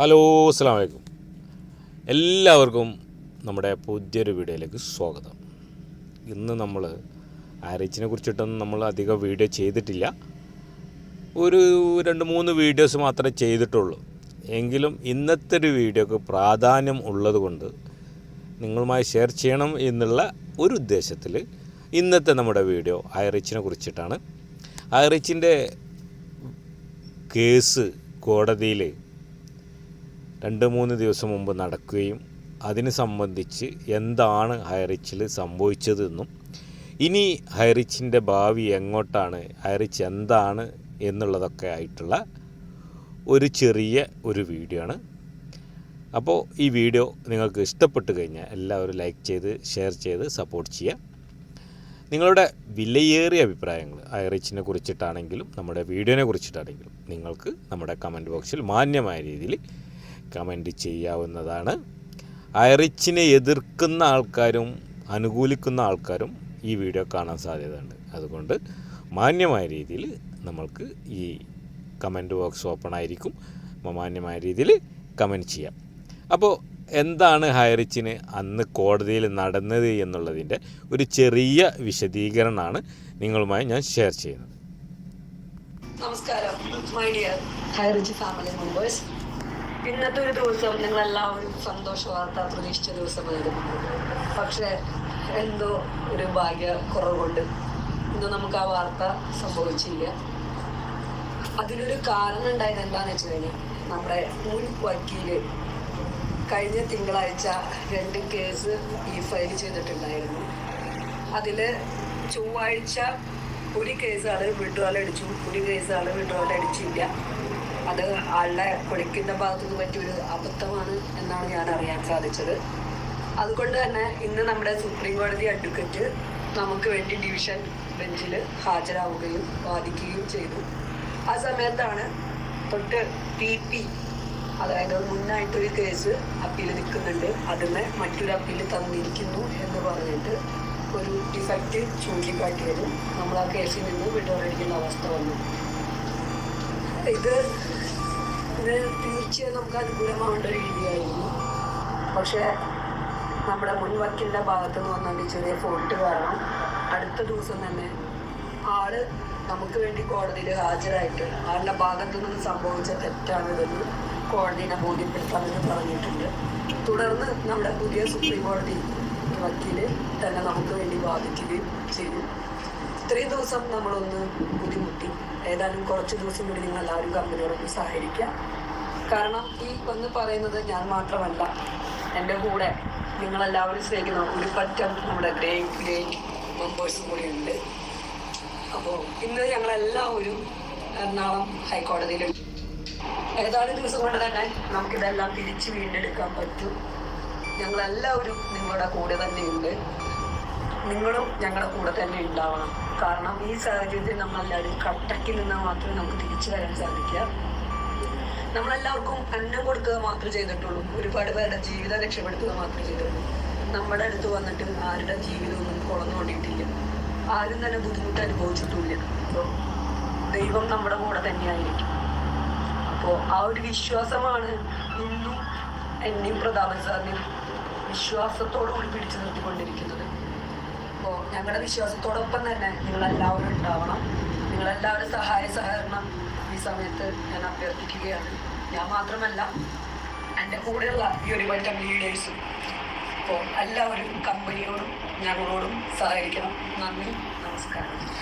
Hello അസ്സാം വലൈക്കും എല്ലാവർക്കും നമ്മുടെ പുതിയൊരു വീഡിയോയിലേക്ക് സ്വാഗതം. ഇന്ന് നമ്മൾ ആരച്ചിനെ കുറിച്ചിട്ടൊന്നും നമ്മൾ അധികം വീഡിയോ ചെയ്തിട്ടില്ല. ഒരു രണ്ട് മൂന്ന് വീഡിയോസ് മാത്രമേ ചെയ്തിട്ടുള്ളൂ. എങ്കിലും ഇന്നത്തെ ഒരു വീഡിയോക്ക് പ്രാധാന്യം ഉള്ളതുകൊണ്ട് നിങ്ങളുമായി ഷെയർ ചെയ്യണം എന്നുള്ള ഒരു ഉദ്ദേശത്തിൽ ഇന്നത്തെ നമ്മുടെ വീഡിയോ ഐറിച്ചിനെ കുറിച്ചിട്ടാണ്. ഐറിച്ചിന്റെ കേസ് കോടതിയിൽ രണ്ട് മൂന്ന് ദിവസം മുമ്പ് നടക്കുകയും അതിനെ സംബന്ധിച്ച് എന്താണ് ഹൈറിച്ചിൽ സംഭവിച്ചതെന്നും ഇനി ഹൈറിച്ചിന്റെ ഭാവി എങ്ങോട്ടാണ് ഹൈറിച്ച് എന്താണ് എന്നുള്ളതൊക്കെ ആയിട്ടുള്ള ഒരു ചെറിയ ഒരു വീഡിയോ ആണ്. അപ്പോൾ ഈ വീഡിയോ നിങ്ങൾക്ക് ഇഷ്ടപ്പെട്ട് കഴിഞ്ഞാൽ എല്ലാവരും ലൈക്ക് ചെയ്ത് ഷെയർ ചെയ്ത് സപ്പോർട്ട് ചെയ്യുക. നിങ്ങളുടെ വിലയേറിയ അഭിപ്രായങ്ങൾ ഐറിച്ചിനെ കുറിച്ചിട്ടാണെങ്കിലും നമ്മുടെ വീഡിയോനെ കുറിച്ചിട്ടാണെങ്കിലും നിങ്ങൾക്ക് നമ്മുടെ കമന്റ് ബോക്സിൽ മാന്യമായ രീതിയിൽ കമന്റ് ചെയ്യാവുന്നതാണ്. ഐറിച്ചിനെ എതിർക്കുന്ന ആൾക്കാരും അനുകൂലിക്കുന്ന ആൾക്കാരും ഈ വീഡിയോ കാണാൻ സാധ്യതയുണ്ട്. അതുകൊണ്ട് മാന്യമായ രീതിയിൽ നമ്മൾക്ക് ഈ കമന്റ് ബോക്സ് ഓപ്പൺ ആയിരിക്കും. മാന്യമായ രീതിയിൽ കമന്റ് ചെയ്യാം. അപ്പോൾ എന്താണ് ഹൈറിച്ചിന് അന്ന് കോടതിയിൽ നടന്നത് എന്നുള്ളതിന്റെ ഒരു ചെറിയ വിശദീകരണമാണ് നിങ്ങളുമായി ഞാൻ ഷെയർ ചെയ്യുന്നത്. നമസ്കാരം. My dear Highrich family members ഇന്നത്തെ ഒരു ദിവസം നിങ്ങൾ എല്ലാവരും സന്തോഷ വാർത്ത പ്രതീക്ഷിച്ച ദിവസമായിരുന്നു. പക്ഷെ എന്തോ ഒരു ഭാഗ്യ കുറവുണ്ട് ഇന്ന് നമുക്ക് ആ വാർത്ത സംഭവിച്ചില്ല. അതിനൊരു കാരണം ഉണ്ടായത് എന്താണെന്ന് വെച്ച് കഴിഞ്ഞാൽ നമ്മുടെ മുൻ വക്കീൽ കഴിഞ്ഞ തിങ്കളാഴ്ച രണ്ട് കേസ് ഈ ഫയൽ ചെയ്തിട്ടുണ്ടായിരുന്നു. അതിൽ ചൊവ്വാഴ്ച ഒരു കേസ് ആൾ വിഡ്രോൾ അടിച്ചു ഒരു കേസ് ആൾ വിഡ്രോൾ അടിച്ചില്ല. അത് ആളുടെ കൊടിക്കുന്ന ഭാഗത്ത് നിന്ന് പറ്റിയൊരു അബദ്ധമാണ് എന്നാണ് ഞാൻ അറിയാൻ സാധിച്ചത്. അതുകൊണ്ട് തന്നെ ഇന്ന് നമ്മുടെ സുപ്രീം കോടതി അഡ്വക്കറ്റ് നമുക്ക് വേണ്ടി ഡിവിഷൻ ബെഞ്ചിൽ ഹാജരാവുകയും വാദിക്കുകയും ചെയ്തു. ആ സമയത്താണ് തൊട്ട് പി പി അതായത് മുന്നായിട്ടൊരു കേസ് അപ്പീൽ നിൽക്കുന്നുണ്ട്. അതിന് മറ്റൊരു അപ്പീൽ തന്നിരിക്കുന്നു എന്ന് പറഞ്ഞിട്ട് ഒരു ഡിഫക്റ്റ് ചൂണ്ടിക്കാട്ടിയതും നമ്മൾ ആ കേസിൽ നിന്ന് വിട്ടുകൊണ്ടിരിക്കുന്ന അവസ്ഥ വന്നു. ഇത് ഇത് തീർച്ചയായും നമുക്ക് അനുകൂലമാവേണ്ട രീതിയായിരുന്നു. പക്ഷെ നമ്മുടെ മുൻ വക്കീലിന്റെ ഭാഗത്ത് നിന്ന് വന്നാൽ ചെറിയ ഫോൾട്ട് കാരണം അടുത്ത ദിവസം തന്നെ ആൾ നമുക്ക് വേണ്ടി കോടതിയിൽ ഹാജരായിട്ട് ആളുടെ ഭാഗത്തു നിന്ന് സംഭവിച്ച തെറ്റാണിതെന്ന് കോടതിനെ ബോധ്യപ്പെടുത്താമെന്ന് പറഞ്ഞിട്ടുണ്ട്. തുടർന്ന് നമ്മുടെ പുതിയ സുപ്രീം കോടതി വക്കീൽ തന്നെ നമുക്ക് വേണ്ടി വാദിക്കുകയും ചെയ്തു ഇത്രയും ദിവസം നമ്മളൊന്ന് ബുദ്ധിമുട്ടി. ഏതായാലും കുറച്ച് ദിവസം കൂടി നിങ്ങൾ എല്ലാവരും കമ്പനിയോടൊന്ന് സഹകരിക്കുക കാരണം ഈ ഒന്ന് പറയുന്നത് ഞാൻ മാത്രമല്ല എന്റെ കൂടെ നിങ്ങളെല്ലാവരും സ്നേഹിക്കുന്ന ഒരു പറ്റം നമ്മുടെ ഗ്രേം ഗ്രേം മെമ്പേഴ്സും കൂടി ഉണ്ട്. അപ്പോൾ ഇന്ന് ഞങ്ങളെല്ലാവരും എറണാകുളം ഹൈക്കോടതിയിലുണ്ട് ഏതാനും ദിവസം കൊണ്ട് തന്നെ നമുക്കിതെല്ലാം തിരിച്ച് വീണ്ടെടുക്കാൻ പറ്റും. ഞങ്ങളെല്ലാവരും നിങ്ങളുടെ കൂടെ തന്നെയുണ്ട്. നിങ്ങളും ഞങ്ങളുടെ കൂടെ തന്നെ ഉണ്ടാവണം. കാരണം ഈ സാഹചര്യത്തിൽ നമ്മളെല്ലാവരും കട്ടക്കിൽ നിന്നാൽ മാത്രമേ നമുക്ക് തിരിച്ചു വരാൻ സാധിക്കുക. നമ്മളെല്ലാവർക്കും അന്നം കൊടുക്കുക മാത്രമേ ചെയ്തിട്ടുള്ളൂ. ഒരുപാട് പേരുടെ ജീവിതം രക്ഷപ്പെടുത്തുക മാത്രമേ ചെയ്തിട്ടുള്ളൂ. നമ്മുടെ അടുത്ത് വന്നിട്ട് ആരുടെ ജീവിതമൊന്നും കുളന്നുകൊണ്ടിട്ടില്ല ആരും തന്നെ ബുദ്ധിമുട്ട് അനുഭവിച്ചിട്ടില്ല അപ്പോൾ ദൈവം നമ്മുടെ കൂടെ തന്നെയായിരിക്കും. അപ്പോൾ ആ ഒരു വിശ്വാസമാണ് ഇന്നും എന്നെയും പ്രതാപൻ സാറിനെയും കൂടി പിടിച്ചു നിർത്തിക്കൊണ്ടിരിക്കുന്നത്. അപ്പോൾ ഞങ്ങളുടെ വിശ്വാസത്തോടൊപ്പം തന്നെ നിങ്ങളെല്ലാവരും ഉണ്ടാവണം. നിങ്ങളെല്ലാവരും സഹായ സഹകരണം ഈ സമയത്ത് ഞാൻ അഭ്യർത്ഥിക്കുകയാണ്. ഞാൻ മാത്രമല്ല എന്റെ കൂടെയുള്ള ഈ ഒരു പറ്റം ലീഡേഴ്സും അപ്പോൾ എല്ലാവരും കമ്പനിയോടും ഞങ്ങളോടും സഹകരിക്കണം. നന്ദി നമസ്കാരം.